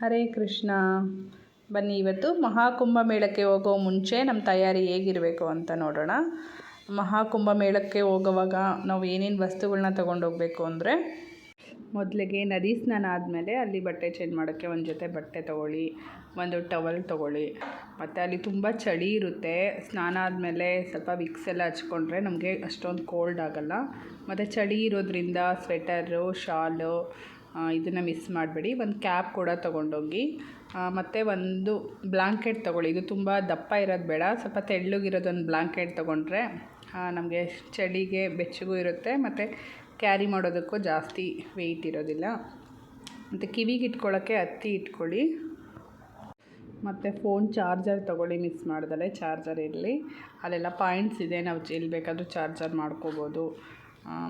ಹರೇ ಕೃಷ್ಣ. ಬನ್ನಿ, ಇವತ್ತು ಮಹಾಕುಂಭ ಮೇಳಕ್ಕೆ ಹೋಗೋ ಮುಂಚೆ ನಮ್ಮ ತಯಾರಿ ಹೇಗಿರಬೇಕು ಅಂತ ನೋಡೋಣ. ಮಹಾಕುಂಭ ಮೇಳಕ್ಕೆ ಹೋಗೋವಾಗ ನಾವು ಏನೇನು ವಸ್ತುಗಳನ್ನ ತೊಗೊಂಡೋಗ್ಬೇಕು ಅಂದರೆ, ಮೊದಲಿಗೆ ನದಿ ಸ್ನಾನ ಆದಮೇಲೆ ಅಲ್ಲಿ ಬಟ್ಟೆ ಚೇಂಜ್ ಮಾಡೋಕ್ಕೆ ಒಂದು ಜೊತೆ ಬಟ್ಟೆ ತೊಗೊಳ್ಳಿ, ಒಂದು ಟವಲ್ ತೊಗೊಳ್ಳಿ. ಮತ್ತು ಅಲ್ಲಿ ತುಂಬ ಚಳಿ ಇರುತ್ತೆ. ಸ್ನಾನ ಆದಮೇಲೆ ಸ್ವಲ್ಪ ವಿಕ್ಸ್ ಎಲ್ಲ ಹಚ್ಕೊಂಡ್ರೆ ನಮಗೆ ಅಷ್ಟೊಂದು ಕೋಲ್ಡ್ ಆಗೋಲ್ಲ. ಮತ್ತು ಚಳಿ ಇರೋದ್ರಿಂದ ಸ್ವೆಟರು ಶಾಲು ಇದನ್ನು ಮಿಸ್ ಮಾಡಬೇಡಿ. ಒಂದು ಕ್ಯಾಪ್ ಕೂಡ ತೊಗೊಂಡೋಗಿ ಮತ್ತು ಒಂದು ಬ್ಲಾಂಕೆಟ್ ತೊಗೊಳ್ಳಿ. ಇದು ತುಂಬ ದಪ್ಪ ಇರೋದು ಬೇಡ. ಸ್ವಲ್ಪ ತೆಳ್ಳಗಿರೋದೊಂದು ಬ್ಲಾಂಕೆಟ್ ತೊಗೊಂಡ್ರೆ ನಮಗೆ ಚಳಿಗೆ ಬೆಚ್ಚಗೂ ಇರುತ್ತೆ, ಮತ್ತು ಕ್ಯಾರಿ ಮಾಡೋದಕ್ಕೂ ಜಾಸ್ತಿ ವೆಯ್ಟ್ ಇರೋದಿಲ್ಲ. ಮತ್ತು ಕಿವಿಗೆ ಇಟ್ಕೊಳ್ಳೋಕ್ಕೆ ಹತ್ತಿ ಇಟ್ಕೊಳ್ಳಿ. ಮತ್ತು ಫೋನ್ ಚಾರ್ಜರ್ ತೊಗೊಳ್ಳಿ ಮಿಸ್ ಮಾಡ್ದಲೆ. ಚಾರ್ಜರ್ ಇರಲಿ. ಅಲ್ಲೆಲ್ಲ ಪಾಯಿಂಟ್ಸ್ ಇದೆ. ನಾವು ಎಲ್ಲಿ ಬೇಕಾದರೂ ಚಾರ್ಜರ್ ಮಾಡ್ಕೋಬೋದು.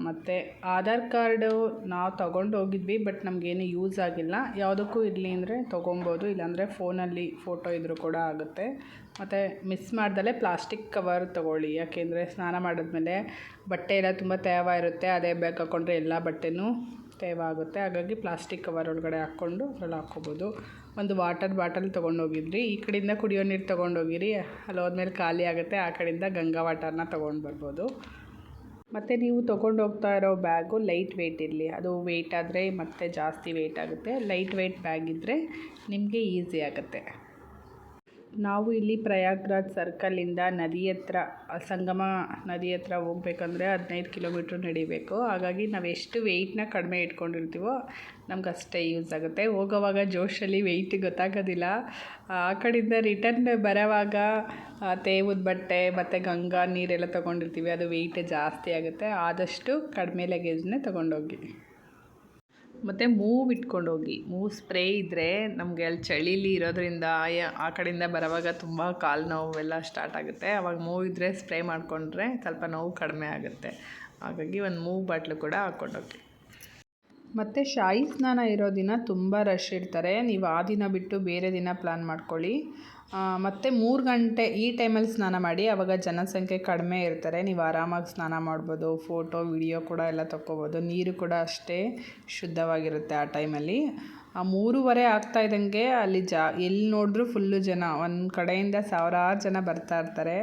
ಮತ್ತು ಆಧಾರ್ ಕಾರ್ಡು ನಾವು ತಗೊಂಡು ಹೋಗಿದ್ವಿ, ಬಟ್ ನಮಗೇನು ಯೂಸ್ ಆಗಿಲ್ಲ. ಯಾವುದಕ್ಕೂ ಇರಲಿ ಅಂದರೆ ತೊಗೊಬೋದು, ಇಲ್ಲಾಂದರೆ ಫೋನಲ್ಲಿ ಫೋಟೋ ಇದ್ದರೂ ಕೂಡ ಆಗುತ್ತೆ. ಮತ್ತು ಮಿಸ್ ಮಾಡ್ದಲೇ ಪ್ಲಾಸ್ಟಿಕ್ ಕವರ್ ತೊಗೊಳ್ಳಿ, ಯಾಕೆಂದರೆ ಸ್ನಾನ ಮಾಡಿದ್ಮೇಲೆ ಬಟ್ಟೆ ಎಲ್ಲ ತುಂಬ ತೇವ ಇರುತ್ತೆ ಅದೇ ಬ್ಯಾಗ್ ಹಾಕ್ಕೊಂಡ್ರೆ ಎಲ್ಲ ಬಟ್ಟೆನೂ ತೇವ ಆಗುತ್ತೆ ಹಾಗಾಗಿ ಪ್ಲಾಸ್ಟಿಕ್ ಕವರ್ ಒಳಗಡೆ ಹಾಕ್ಕೊಂಡು ಅದ್ರಲ್ಲಿ ಹಾಕ್ಕೋಬೋದು. ಒಂದು ವಾಟರ್ ಬಾಟಲ್ ತೊಗೊಂಡೋಗಿದ್ರಿ ಈ ಕಡೆಯಿಂದ ಕುಡಿಯೋ ನೀರು ತೊಗೊಂಡೋಗಿರಿ ಅಲ್ಲಿ ಹೋದ್ಮೇಲೆ ಖಾಲಿ ಆಗುತ್ತೆ, ಆ ಕಡೆಯಿಂದ ಗಂಗಾ ವಾಟರ್ನ ತೊಗೊಂಡು ಬರ್ಬೋದು. ಮತ್ತು ನೀವು ತೊಗೊಂಡು ಹೋಗ್ತಾ ಇರೋ ಬ್ಯಾಗು ಲೈಟ್ ವೆಯ್ಟ್ ಇರಲಿ. ಅದು ವೆಯ್ಟ್ ಆದರೆ ಮತ್ತೆ ಜಾಸ್ತಿ ವೆಯ್ಟ್ ಆಗುತ್ತೆ. ಲೈಟ್ ವೆಯ್ಟ್ ಬ್ಯಾಗ್ ಇದ್ದರೆ ನಿಮಗೆ ಈಸಿ ಆಗುತ್ತೆ. ನಾವು ಇಲ್ಲಿ ಪ್ರಯಾಗ್ರಾಜ್ ಸರ್ಕಲಿಂದ ನದಿ ಹತ್ರ, ಸಂಗಮ ನದಿ ಹತ್ರ ಹೋಗ್ಬೇಕಂದ್ರೆ ಹದಿನೈದು ಕಿಲೋಮೀಟ್ರ್ ನಡಿಬೇಕು. ಹಾಗಾಗಿ ನಾವು ಎಷ್ಟು ವೆಯ್ಟ್ನ ಕಡಿಮೆ ಇಟ್ಕೊಂಡಿರ್ತೀವೋ ನಮ್ಗೆ ಅಷ್ಟೇ ಯೂಸ್ ಆಗುತ್ತೆ. ಹೋಗೋವಾಗ ಜೋಶಲ್ಲಿ ವೆಯ್ಟ್ ಗೊತ್ತಾಗೋದಿಲ್ಲ. ಆ ಕಡೆಯಿಂದ ರಿಟರ್ನ್ ಬರೋವಾಗ ತೇವದ ಬಟ್ಟೆ ಮತ್ತು ಗಂಗಾ ನೀರೆಲ್ಲ ತೊಗೊಂಡಿರ್ತೀವಿ. ಅದು ವೆಯ್ಟ್ ಜಾಸ್ತಿ ಆಗುತ್ತೆ. ಆದಷ್ಟು ಕಡಿಮೆ ಲಗೇಜ್ನೇ ತೊಗೊಂಡೋಗಿ. ಮತ್ತು ಮೂವ್ ಇಟ್ಕೊಂಡು ಹೋಗಿ ಮೂವ್ ಸ್ಪ್ರೇ ಇದ್ದರೆ ನಮಗೆ ಅಲ್ಲಿ ಚಳೀಲಿ ಇರೋದ್ರಿಂದ ಆ ಕಡೆಯಿಂದ ಬರೋವಾಗ ತುಂಬ ಕಾಲು ನೋವೆಲ್ಲ ಸ್ಟಾರ್ಟ್ ಆಗುತ್ತೆ. ಆವಾಗ ಮೂವ್ ಇದ್ದರೆ ಸ್ಪ್ರೇ ಮಾಡಿಕೊಂಡ್ರೆ ಸ್ವಲ್ಪ ನೋವು ಕಡಿಮೆ ಆಗುತ್ತೆ. ಹಾಗಾಗಿ ಒಂದು ಮೂವ್ ಬಾಟ್ಲು ಕೂಡ ಹಾಕ್ಕೊಂಡೋಗಿ ಮತ್ತು ಶಾಹಿ ಸ್ನಾನ ಇರೋ ದಿನ ತುಂಬ ರಶ್ ಇರ್ತಾರೆ ನೀವು ಆ ದಿನ ಬಿಟ್ಟು ಬೇರೆ ದಿನ ಪ್ಲ್ಯಾನ್ ಮಾಡ್ಕೊಳ್ಳಿ. ಮತ್ತು ಮೂರು ಗಂಟೆ ಈ ಟೈಮಲ್ಲಿ ಸ್ನಾನ ಮಾಡಿ ಆವಾಗ ಜನಸಂಖ್ಯೆ ಕಡಿಮೆ ಇರ್ತಾರೆ. ನೀವು ಆರಾಮಾಗಿ ಸ್ನಾನ ಮಾಡ್ಬೋದು ಫೋಟೋ ವಿಡಿಯೋ ಕೂಡ ಎಲ್ಲ ತಗೋಬೋದು ನೀರು ಕೂಡ ಅಷ್ಟೇ ಶುದ್ಧವಾಗಿರುತ್ತೆ ಆ ಟೈಮಲ್ಲಿ ಆ ಮೂರುವರೆ ಆಗ್ತಾ ಇದ್ದಂಗೆ ಅಲ್ಲಿ ಜಾ ಎಲ್ಲಿ ನೋಡಿದ್ರೂ ಫುಲ್ಲು ಜನ, ಒಂದು ಕಡೆಯಿಂದ ಸಾವಿರಾರು ಜನ ಬರ್ತಾ ಇರ್ತಾರೆ.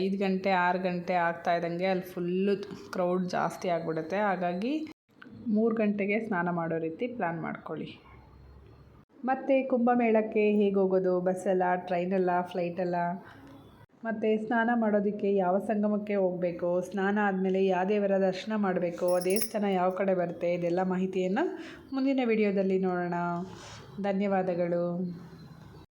ಐದು ಗಂಟೆ, ಆರು ಗಂಟೆ ಆಗ್ತಾ ಇದ್ದಂಗೆ ಅಲ್ಲಿ ಫುಲ್ಲು ಕ್ರೌಡ್ ಜಾಸ್ತಿ ಆಗಿಬಿಡುತ್ತೆ. ಹಾಗಾಗಿ ಮೂರು ಗಂಟೆಗೆ ಸ್ನಾನ ಮಾಡೋ ರೀತಿ ಪ್ಲ್ಯಾನ್ ಮಾಡ್ಕೊಳ್ಳಿ. ಮತ್ತು ಕುಂಭಮೇಳಕ್ಕೆ ಹೇಗೆ ಹೋಗೋದು? ಬಸ್ಸಲ್ಲ ಟ್ರೈನಲ್ಲ ಫ್ಲೈಟಲ್ಲ ಮತ್ತು ಸ್ನಾನ ಮಾಡೋದಕ್ಕೆ ಯಾವ ಸಂಗಮಕ್ಕೆ ಹೋಗಬೇಕು? ಸ್ನಾನ ಆದಮೇಲೆ ಯಾವ ದೇವರ ದರ್ಶನ ಮಾಡಬೇಕು? ದೇವಸ್ಥಾನ ಯಾವ ಕಡೆ ಬರುತ್ತೆ? ಇದೆಲ್ಲ ಮಾಹಿತಿಯನ್ನು ಮುಂದಿನ ವಿಡಿಯೋದಲ್ಲಿ ನೋಡೋಣ. ಧನ್ಯವಾದಗಳು.